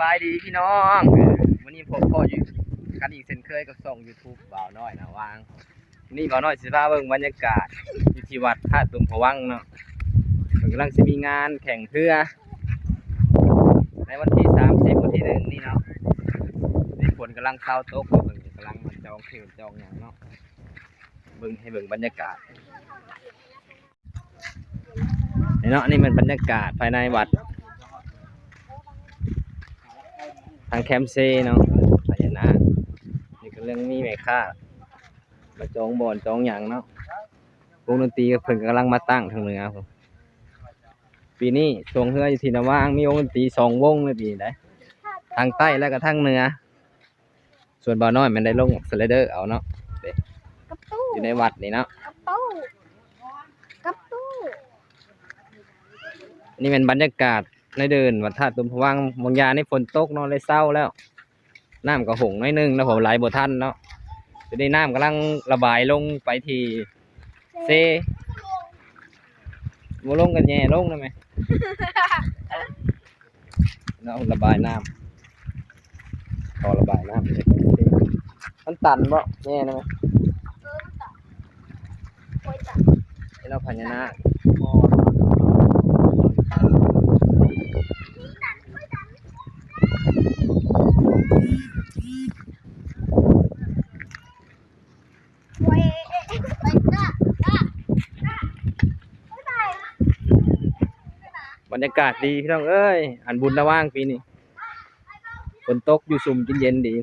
บายดีพี่น้องวันนี้ผมพ่ออยู่กันอีกเช่นเคยกับส่อง YouTube บ่าวน้อยนะวางวันนี่บ่าวน้อยสิพาเบิ่งบรรยากาศอยู่ที่วัดท่าตุ่มพวังเนาะกำลังสิมีงานแข่งเรือในวันที่ 30 วันที่หนึ่งนี่เนาะนี่ฝนกำลังเศร้าตกเพิ่นกำลังมาจองคิวจองหยังเนาะเบิ่งให้เบิ่งบรรยากาศเนาะนี่มันบรรยากาศภายในวัด ทางแคมป์เซ่เนาะพญานาคนี่ก็เรื่องมีแม่ค่ามาจองบอนจองหยังเนาะวงดนตรีก็เพิ่นกำลังมาตั้งทางเหนือผมปีนี้ช่วงเฮืออยู่ที่นาวางมีวงดนตรีสองวงเลยปีนี้ได้ทางใต้แล้วก็ทางเหนือ ส่วนบ่าวน้อยมันได้ลงสไลเดอร์เอาเนาะกระตู้อยู่ในวัดนี่เนาะกระตู้กระตู้นี่เป็นบรรยากาศ ในเดินวัดธาตุตุมพะวังบางยานี่ฝนตกเนาะเลยเศร้าแล้วน้ำก็หงน้อยหนึงแล้วผมไหลบ่ทันเนาะจะได้น้ำกำลังระบายลงไปที่เซบ่ลงกันแย่ลงได้ไหมเนาะระบายน้ำพอระบายน้ำเลยมันตันบ่แย่ได้ไหมโอ้ยจ้ะนี่เราพญานาค โอ้ยไปจ้ะจ้ะจ้ะบ๊ายบาย บรรยากาศดีพี่น้องเอ้ยอันบุญระว่างปีนี้ฝนตกอยู่สุ่มเย็นๆดี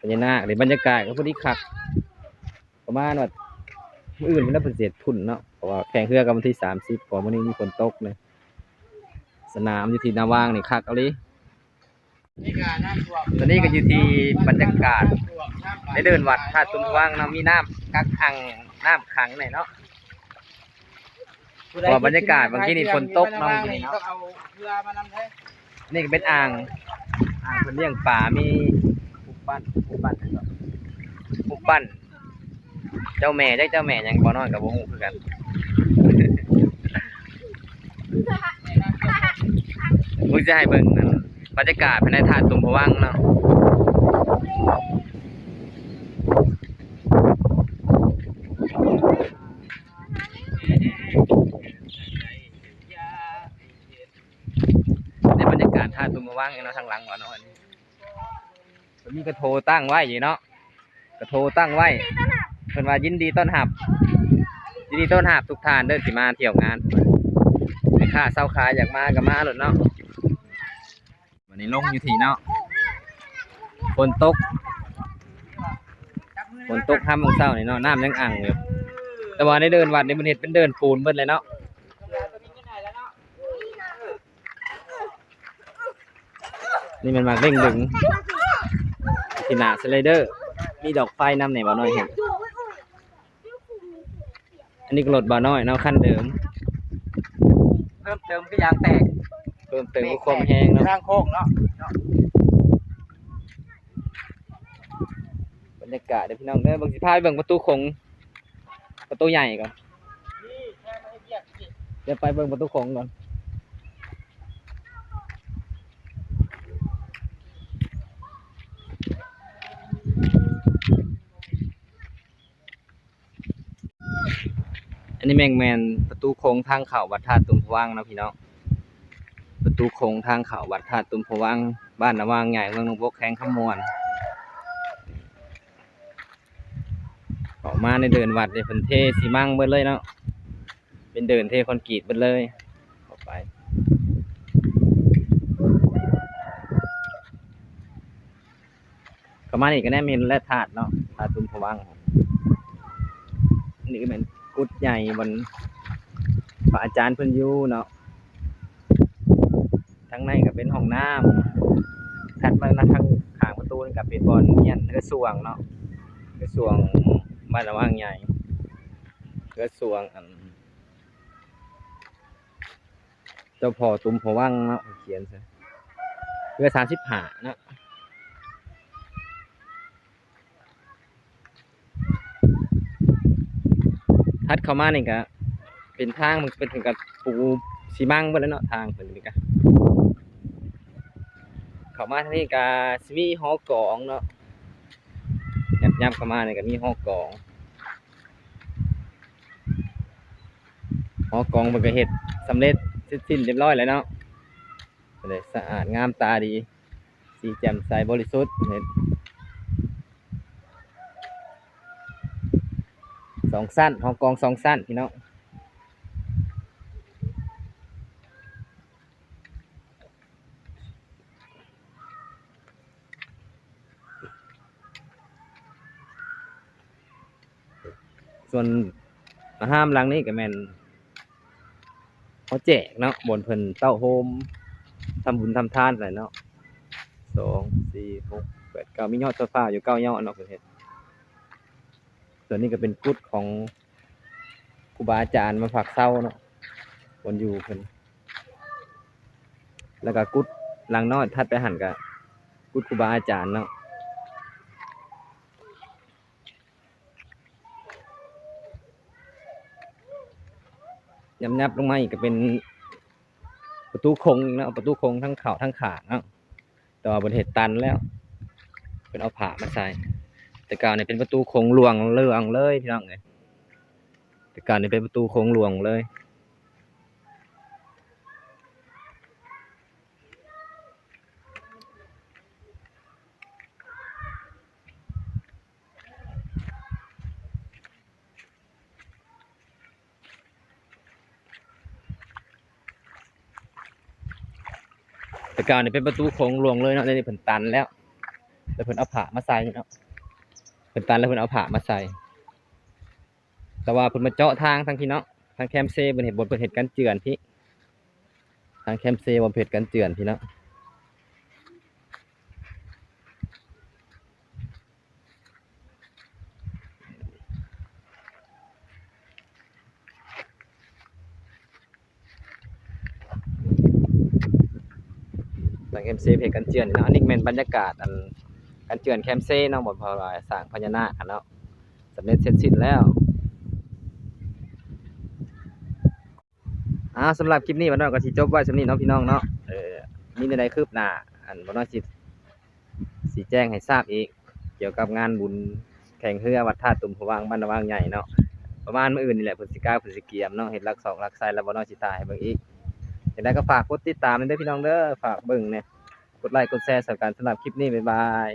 พญานาคหรือบรรยากาศก็พอดีคัก ประมาณว่ามื้ออื่นมันน่าเป็นเศษทุนเนาะเพราะว่าแข่งเรือกันวันที่สามสิบพอนวันนี้มีฝนตกเลยสนามอยู่ที่นาว่างนี่คักเอาลยตอนนี้ก็อยู่ที่บรรยากาศได้เดินวัดท่าตุมว่างเนาะมีน้ำกักขังน้ำขังหน่อยเนาะ ว่าบรรยากาศบางทีนี่ฝนตกเนาะนี่ต้องเอาเรือมานำใช้นี่ก็เป็นอ่างอ่างเพิ่นเลี้ยงปลามีปุกปั้นปุกปั้นนั่นก็ปุกปั้นเจ้าแม่จักเจ้าแม่ยังบ่น้อยกับบ่ฮู้คือกันมึงจะให้เบิ่งนั่นบรรยากาศภายในธาตุตุมพวังเนาะ ในบรรยากาศท่าตุมว่างเนาะทางหลังวะเนาะอันนี้มีกระโทตั้งไว้อยู่เนาะกระโทตั้งไว้เพิ่นว่ายินดีต้อนรับยินดีต้อนรับทุกท่านเดินสิมาเที่ยวงานแม่ค้าเศร้าขายอยากมาก็มาหลดเนาะวันนี้ลงอยู่ที่เนาะฝนตกฝนตกห้ามโมงเช้านี่เนาะน้ำยังอ่างอยู่แต่ว่าในเดินวัดนี่มันเห็ดเป็นเดินปูนเบิดเลยเนาะ นี่มันมาเร่งดึงที่หนาสไลเดอร์ มีดอกไฟนำไหนบ่น้อยเห็นอันนี้ก็รถบ่น้อยเนาะขั้นเดิม เพิ่มเติมก็ยางแตกเพิ่มเติมก็ความแห้งเนาะทางโค้งเนาะบรรยากาศเดี๋ยวพี่น้องเด้อบางสิพาไปเบิ่งประตูโคงประตูใหญ่ก่อนเดี๋ยวไปเบิ่งประตูโคงก่อน อันนี้แมงแมนประตูโค้งทางเข้าวัดท่าตุตุมพวังนะพี่น้องประตูโค้งทางเข้าวัดท่าตุตุมพวังบ้านนว่างใหญ่เมืองหนงบกแข้งขมวนออกมาในเดินวัดในพื้นเทสีมั่งเบิดเลยเนาะเป็นเดินเทคอนกรีตเบิดเลยออกไปก็มานี่ก็แน่เห็นและถาดเนาะถาดตุ้มพวังนี่ก็เป็น กุดใหญ่บนพระอาจารย์เพิ่นอยู่เนาะทั้งในก็เป็นห้องน้ำถัดมาทางข้างประตูนี่ก็เป็นบอลเงี้ยนกระสวงเนาะกระทรวงบ้านระว่างใหญ่กระทรวงอันเจ้าพ่อตุ้มพอว่างเนาะเขียนซะเพื่อสามสิบห้าเนาะ ทัดเข้ามานี่ก็เป็นทางมันเป็นถึงกับปูสีมังเบิดแล้วเนาะทางเป็นนี่ก็เข้ามาทางนี้ก็สิมีหอกองเนาะยับยับเข้ามานี่ก็มีหอกองหอกองมันก็เฮ็ดสำเร็จเสร็จสิ้นเรียบร้อยแล้วเนาะเลยสะอาดงามตาดี สีแจ่มใสบริสุทธิ์เห็น สองสั้นหองกองสองสั้นพี่น้องส่วนห้ามหลังนี้ก็แม่นเขาแจกเนาะบนเพิ่นเต้าโฮมทำบุญทำทานอะไรเนาะสองสี่หกแปดเก้ามียอดโซฟาอยู่เก้ายอดเนาะเพิ่นเฮ็ด ส่วนนี้ก็เป็นกุดของครูบาอาจารย์มาฝากเศร้าเนาะบนอยู่เพิ่นแล้วก็กุดลังน้อยถัดไปหันก็กุดครูบาอาจารย์เนาะยับยับลงมาอีกก็เป็นประตูคงนะประตูคงทั้งเข่าทั้งขาเนาะแต่ว่าบนเหตุตันแล้ว เป็นเอาผ่ามาใส่ แต่ก่อนเนี่ยเป็นประตูโค้งหลวงเรื่องเลยพี่น้องเลยแต่ก่อนเนี่ยเป็นประตูโค้งหลวงเลยแต่ก่อนเนี่ยเป็นประตูโค้งหลวงเลยเนาะเลยเพิ่นตันแล้ว แล้วเพิ่นเอาผ่ามาใส่เนาะ เพิ่นตันแล้วเพิ่นเอาผ่ามาใส่ แต่ว่าเพิ่นมาเจาะทางทางพี่เนาะทางแคมเซ่เพิ่นเห็นบนเพิ่นเห็นกันเจือนพี่ ทางแคมเซ่บนเห็นกันเจือนพี่เนาะทางแคมเซ่เห็นกันเจือนนี่เนาะอันนี้เป็นบรรยากาศอัน กันเจือนแคมเซ่เนาะบ่พอว่าสร้างพญานาคเนาะสำเร็จเสร็จสิ้นแล้วอ่าสำหรับคลิปนี้วันน้อยก็สิจบไว้สำนี้เนาะพี่น้องเนาะเออมีในใดคืบหน้าอันวันน้อยสิสิแจ้งให้ทราบอีก เกี่ยวกับงานบุญแข่งเรือวัดท่าตุ่มพวางบ้านระวางใหญ่เนาะประมาณมื้ออื่นนี่แหละพฤศจิกาพฤศจิกียมเนาะเฮ็ดรักสองรักไซแล้ววันน้อยสิตายให้เบิ่งอีกอย่างไรก็ฝากกดติดตามด้วยเด้อพี่น้องเด้อฝากเบิ่งเนี่ยกดไลค์กดแชร์สำหรับการสำหรับคลิปนี้บ๊ายบาย